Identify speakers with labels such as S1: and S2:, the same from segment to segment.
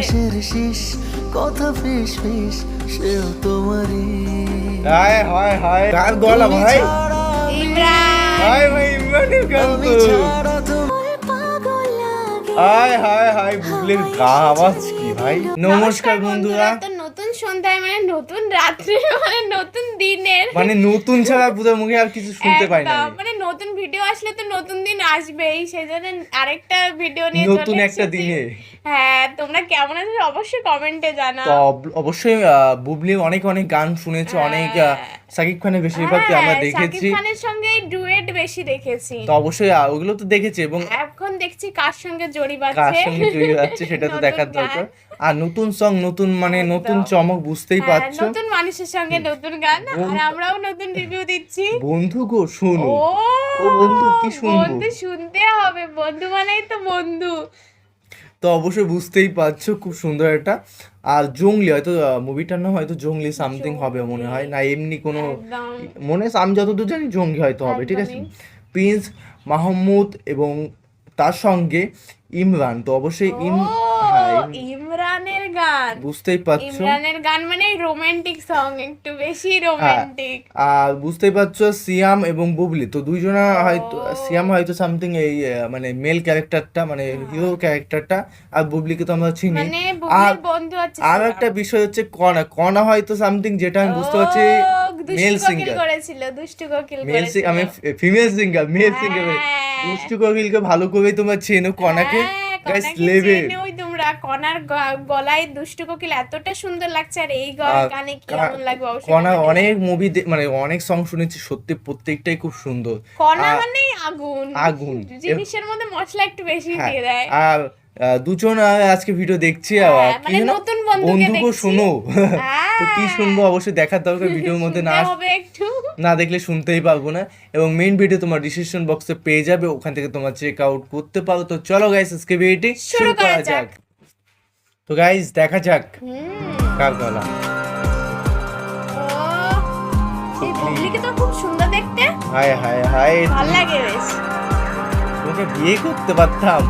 S1: বাতাসের শীষ কথা ফিস ফিস সেও তোমারই।
S2: হায় হায় হায় কার গলা ভাই?
S3: ইমরান।
S2: হায় ভাই ইমরানের গান তো। হায় হায় হায় বুবলির গা আওয়াজ কি ভাই? নমস্কার বন্ধুরা।
S3: তো নতুন সন্ধ্যায় মানে নতুন রাত্রে মানে নতুন দিনের।
S2: মানে নতুন ছাড়া পুজোর মুখে আর কিছু শুনতে পাই না
S3: মানে নতুন ভিডিও আসলে তো নতুন দিন আসবেই সেই জন্য আরেকটা ভিডিও নিয়ে
S2: নতুন একটা। দিনে।
S3: হ্যাঁ তোমরা কেমন আছো অবশ্যই কমেন্টে জানাও
S2: তো অবশ্যই বুবলি অনেক অনেক গান শুনেছে অনেক আহ, সাকিব খানের বেশিরভাগ আমরা
S3: হ্যাঁ,
S2: দেখেছি
S3: সাকিব খানের সঙ্গে বেশি দেখেছি।
S2: তো অবশ্যই ওগুলো তো দেখেছি এবং
S3: এখন দেখছি কার সঙ্গে জড়ি
S2: কার
S3: বাজছে
S2: সঙ্গে জড়িয়ে যাচ্ছে সেটা তো
S3: নতুন
S2: দেখার
S3: গান।
S2: দরকার আর নতুন সং নতুন মানে নতুন চমক বুঝতেই
S3: হ্যাঁ,
S2: পারছ।
S3: নতুন মানুষের সঙ্গে নতুন গান। আর আমরাও নতুন রিভিউ দিচ্ছি।
S2: বন্ধু গো শোনো
S3: ও
S2: বন্ধু, কি শুনব?
S3: বন্ধু শুনতে হবে। বন্ধু মানেই তো বন্ধু।
S2: তো অবশ্যই বুঝতেই পারছ খুব সুন্দর একটা। আর জঙ্গলি হয়তো মুভিটার নাম হয়তো জঙ্গলি সামথিং হবে মনে হয়। না এমনি কোনো মনে আমি যতদূর জানি জঙ্গি হয়তো হবে ঠিক আছে? প্রিন্স মাহমুদ এবং তার সঙ্গে ইমরান তো অবশ্যই ইম-
S3: ইমরানের গান
S2: বুঝতেই পারছ?
S3: ইমরানের গান মানে রোমান্টিক সং একটু বেশি রোমান্টিক
S2: আর বুঝতেই পারছ সিয়াম এবং বুবলি তো দুইজনা হয়তো সিয়াম হয়তো সামথিং এই মানে মেল ক্যারেক্টারটা মানে হিরো ক্যারেক্টারটা আর বুবলিকে তো আমরা চিনি।
S3: মানে
S2: আর
S3: বুবলির বন্ধু আছে
S2: আর একটা বিষয় হচ্ছে কণা কণা হয়তো সামথিং যেটা আমি বুঝতে পারছি মেল সিঙ্গার
S3: করেছিল দুষ্টু কোকিল
S2: মেল আমি ফিমেল সিঙ্গার মেল সিঙ্গার
S3: হ্যাঁ।
S2: দুষ্টু কোকিলকে ভালো করে তোমরা চেনো কণাকে
S3: চেনোই তোমরা। কণার গলায় দুষ্টু কোকিল এতটা সুন্দর লাগছে আর এই গানে কেমন লাগবে? অবশ্যই
S2: অনেক মুভি মানে অনেক সং শুনেছি সত্যি প্রত্যেকটাই খুব সুন্দর। আর-
S3: মানে আগুন।
S2: আগুন।
S3: জিনিসের মধ্যে মশলা একটু বেশি
S2: হ্যাঁ,
S3: দিয়ে দেয়।
S2: আর দুজন আজকে ভিডিও দেখছি
S3: হ্যাঁ,
S2: কি
S3: মানে নতুন বন্ধুকে
S2: শোনো।
S3: হ্যাঁ।
S2: তো কি শুনব? অবশ্যই দেখার দরকার ভিডিওর মধ্যে না না দেখলে শুনতেই পারব না। এবং মেইন ভিডিও তোমার ডিসক্রিপশন বক্সে পেয়ে যাবে ওখান থেকে তোমার চেক আউট করতে পারো। তো চলো গাইস আজকে ভিডিওটি শুরু করা যাক। তো গাইস দেখা যাক। কার গলা?
S3: খুব সুন্দর দেখতে।
S2: হায় হায় হায়।
S3: ভালো লাগে বেশ।
S2: তোকে বিয়ে করতে পারতাম।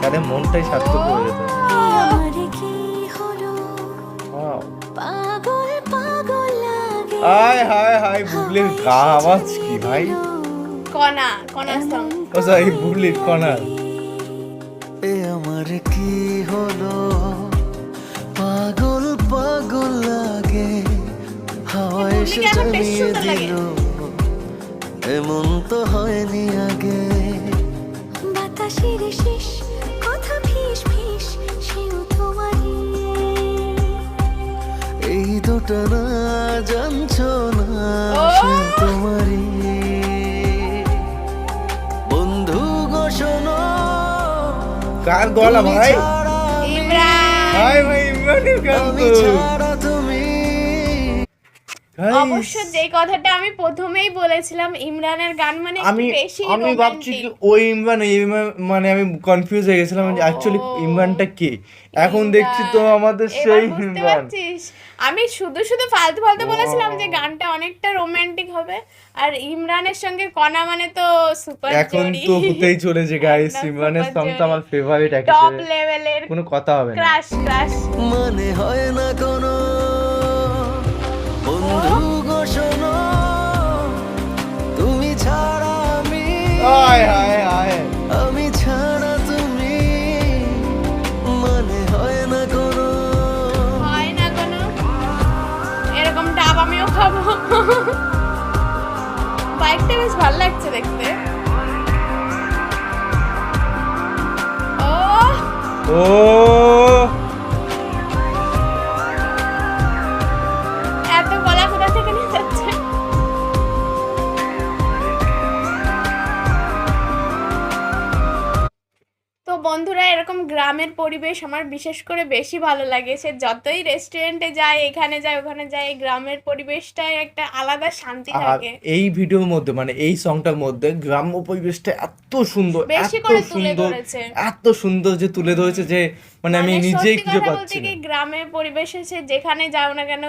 S2: তাহলে মনটাই সার্থক করে যেত।
S4: আমার কি হলো?
S2: Wow.
S4: পাগল পাগল লাগে।
S2: হায় হায় হায় বুবলির গা আওয়াজ কি ভাই?
S3: কণা কণা সং
S2: ও সরি বুবলির কনার
S1: এ আমার কি হলো? পাগল পাগল লাগে। হাওয়া
S3: বুবলিকে
S1: এসে
S3: লাগে।
S1: দিল। এমন তো হয়নি আগে।
S4: বাতাসের শেষ
S1: এই দুটো না জানছো না তোমারই। বন্ধু গো শোনো।
S2: কার গলা ভাই? হায় ইমরানের গান তো।
S3: অবশ্য যে কথাটা আমি প্রথমেই বলেছিলাম ইমরানের গান মানে
S2: আমি আমি ভাবছি কি ওই ইমরান এই মানে আমি কনফিউজ হয়ে গেছিলাম অ্যাকচুয়ালি ইমরানটা কে? এখন দেখছি তো আমাদের সেই ইমরান।
S3: আমি শুধু শুধু ফালতু ফালতু বলেছিলাম যে গানটা অনেকটা রোমান্টিক হবে। আর ইমরানের সঙ্গে কণা মানে তো সুপার
S2: এখন তো হতেই চলেছে গাইস ইমরানের
S3: super
S2: সং তো আমার ফেভারিট
S3: টপ লেভেলের
S2: কোনো কথা হবে না।
S3: ক্রাশ ক্রাশ
S1: মানে হয় না কোনো বন্ধু গো শোনো তুমি ছাড়া আমি
S2: হায় হায়
S3: বেশ ভালো লাগছে দেখতে। ও!
S2: ও
S3: গ্রামের পরিবেশ আমার বিশেষ করে বেশি ভালো লাগে। সে যতই রেস্টুরেন্টে যায় এখানে যায় ওখানে যায় এই গ্রামের পরিবেশটাই একটা আলাদা শান্তি
S2: আর
S3: থাকে।
S2: এই ভিডিওর মধ্যে মানে এই সংটার মধ্যে গ্রাম্য পরিবেশটা এত সুন্দর
S3: বেশি
S2: এত
S3: করে তুলে
S2: সুন্দর
S3: ধরেছে।
S2: এত সুন্দর যে তুলে ধরেছে যে মানে আমি
S3: মানে
S2: নিজেই
S3: সত্যি
S2: খুঁজে
S3: কথা
S2: পাচ্ছি না।
S3: কি গ্রামের পরিবেশে সে যেখানে যাও না কেন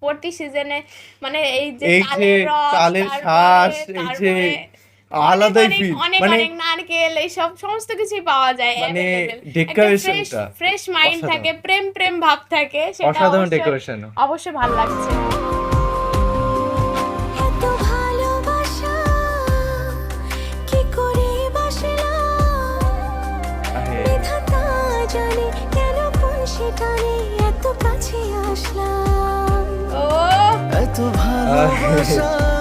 S3: প্রতি সিজনে মানে এই যে
S2: এই যে
S3: চালের রস তারপরে-
S2: শ্বাস এই যে
S3: তারপরে
S2: আলাদাই
S3: অনেক
S2: ফিল
S3: অনেক
S2: মানে
S3: অনেক নারকেল এইসব সমস্ত কিছুই পাওয়া যায়
S2: মানে decoration-টা
S3: ফ্রেশ মাইন্ড থাকে প্রেম প্রেম ভাব থাকে সেটা
S2: অসাধারণ ডেকোরেশন
S3: অবশ্যই ভালো লাগছে।
S4: এত কাছে আসলাম?
S3: ও।
S1: এত ভালোবাসা।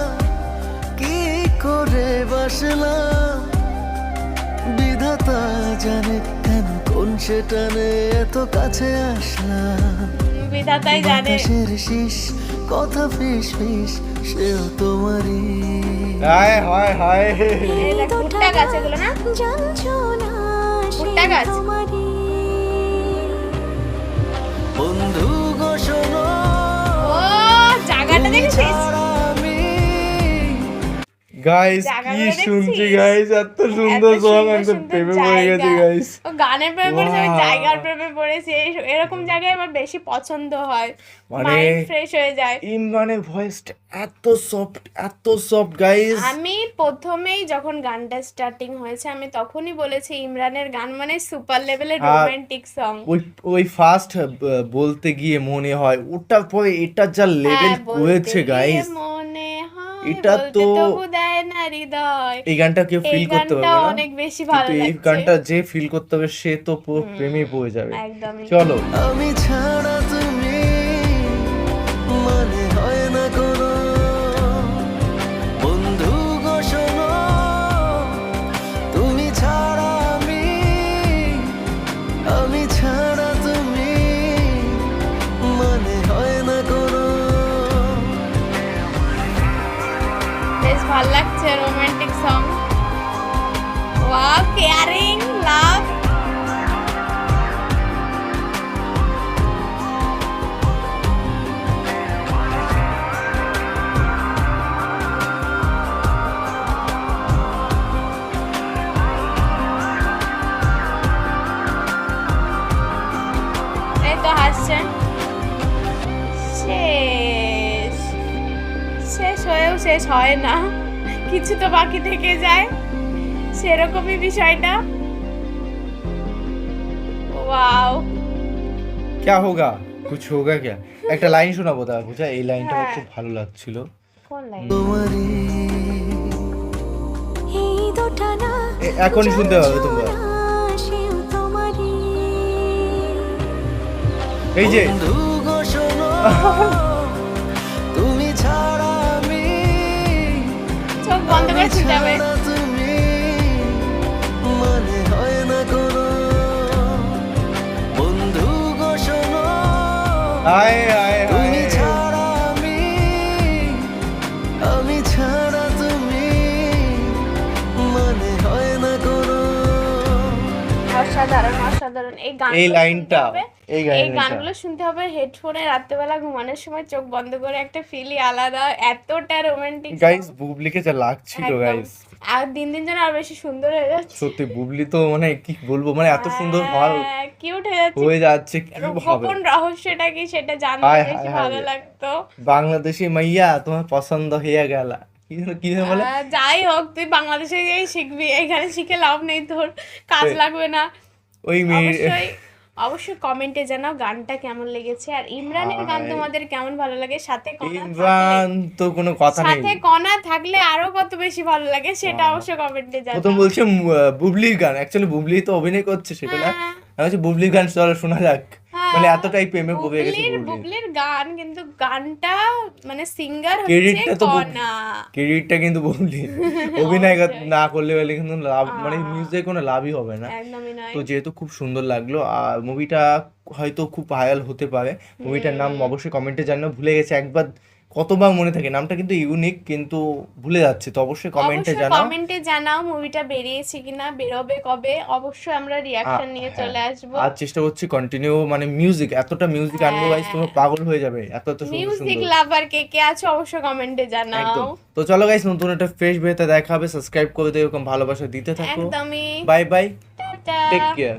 S1: করে বাসলাম বিধাতা জানে কেন কোন সেটানে এত কাছে আসলাম।
S3: বিধাতাই জানে।
S1: শীষ কথা ফিস ফিস সেও তোমারই।
S2: হায় হায় হায়।
S3: ভুট্টা গাছ এগুলো না
S4: জানছো না
S3: ভুট্টা গাছ?
S2: গাইস কি শুনছি গাইস এত সুন্দর
S3: এত
S2: সং
S3: সুন্দর
S2: একদম প্রেমে পড়ে গেছে
S3: জায়গা।
S2: গাইস
S3: ও গানের প্রেমে পড়েছে আমি জায়গার প্রেমে পড়েছি এরকম জায়গায় আমার বেশি পছন্দ হয়।
S2: মানে-
S3: ফ্রেশ হয়ে যায়।
S2: ইমরানের ভয়েসটা এত সফট এত সফট গাইস
S3: আমি প্রথমেই যখন গানটা স্টার্টিং হয়েছে আমি তখনই বলেছি ইমরানের গান মানে সুপার লেভেলের রোমান্টিক সং
S2: ওই ওই ফার্স্ট বলতে গিয়ে মনে হয় ওটার পরে এটা যা লেভেল হয়েছে গাইস
S3: মনে হয়
S2: এটা তো-
S3: দেয় না হৃদয়।
S2: এই গানটা কেউ ফিল করতে পারবে না।
S3: অনেক বেশি ভালো
S2: এই গানটা যে ফিল করতে হবে সে তো পুরো প্রেমে পড়ে যাবে। চলো।
S1: আমি ছাড়া তুমি মনে হয় না
S3: কেয়ারিং লাভ তো হাসছেন শেষ। শেষ হয়েও শেষ হয় না। কিছু তো বাকি থেকে যায়। সেরকমই বিষয়টা ওয়াও
S2: क्या होगा कुछ होगा क्या একটা লাইন শোনাবো তা বুঝা এই লাইনটা আমার
S3: হ্যাঁ।
S2: খুব ভালো লাগছিল
S3: কোন লাইন
S1: তোমারই
S4: এই দোটানা
S2: এ- এখনই শুনতে হবে তোমরা।
S4: জানছো না সেও তোমারই
S2: এই যে
S1: বন্ধু গো শোনো তুমি ছাড়া আমি
S3: চোখ বন্ধ করে
S1: আমি
S3: শুনতে হবে
S1: হায়
S2: হায়
S1: তুমি ছাড়া আমি আমি ছাড়া তুমি মানে হয় না কোনো।
S3: অসাধারণ অসাধারণ। এই গান
S2: এই লাইনটা এই
S3: গানগুলো শুনতে হবে হেডফোনে রাত্রেবেলা ঘুমানোর সময় চোখ বন্ধ করে একটা ফিলই আলাদা এতটা রোমান্টিক
S2: গাইস বুবলিকে যা লাগছিল গাইস
S3: আর দিন দিন যেন আর বেশি সুন্দর হয়ে যাচ্ছে।
S2: সত্যি বুবলি তো মানে কি বলব মানে এত সুন্দর হল
S3: কিউট হয়ে যাচ্ছে।
S2: হয়ে যাচ্ছে কি ভাবে?
S3: গোপন রহস্যটা কি সেটা জানতে বেশি ভালো লাগতো।
S2: বাংলাদেশি মাইয়া তোমার পছন্দ হয়ে গেল। বলে?
S3: যাই হোক তুই বাংলাদেশে গিয়ে শিখবি এখানে শিখে লাভ নেই তোর কাজ লাগবে না।
S2: ওই মেয়ে
S3: অবশ্যই কমেন্টে জানাও গানটা কেমন লেগেছে। আর ইমরানের গান
S2: হায়।
S3: তোমাদের কেমন ভালো লাগে? সাথে
S2: ইমরান তো কোনো কথা নেই।
S3: সাথে কণা থাকলে আরও কত বেশি ভালো লাগে সেটা অবশ্যই কমেন্টে
S2: প্রথম
S3: জানাও
S2: বলছে উম, আহ, বুবলির গান। অ্যাকচুয়ালি বুবলি তো অভিনয় করছে সেটা না।
S3: হ্যাঁ।
S2: আমি বলছি বুবলির গান চলো শোনা যাক।
S3: হ্যাঁ।
S2: মানে এতটাই প্রেমে গভীর গেছে
S3: বুবলির গান কিন্তু গানটা মানে সিঙ্গার হচ্ছে
S2: ক্রেডিটটা তো ক্রেডিটটা কিন্তু বুবলি অভিনয় না করলে বলে কিন্তু লাভ মানে মিউজিক কোনো লাভই হবে না। তো যেহেতু খুব সুন্দর লাগল আর মুভিটা হয়তো খুব ভাইরাল হতে পারে। মুভিটার নাম অবশ্যই কমেন্টে জানানো ভুলে গেছে একবার কতবার মনে থাকে? নামটা কিন্তু ইউনিক কিন্তু ভুলে যাচ্ছে। তো অবশ্যই কমেন্টে
S3: অবশ্যই
S2: জানাও।
S3: কমেন্টে জানাও মুভিটা বেরিয়েছে কিনা বেরোবে কবে? অবশ্যই আমরা রিয়াকশন নিয়ে। চলে আসব।
S2: আর চেষ্টা করছি কন্টিনিউ মানে মিউজিক এতটা মিউজিক আনব গাইস তোমরা পাগল হয়ে যাবে এত এত সুন্দর
S3: মিউজিক লাভার কে কে আছে অবশ্যই কমেন্টে জানাও।
S2: তো চলো গাইস নতুন একটা ফ্রেশ বেতে দেখা হবে। সাবস্ক্রাইব করে দিও এরকম ভালোবাসা দিতে থাকো।
S3: একদমই।
S2: Bye bye take care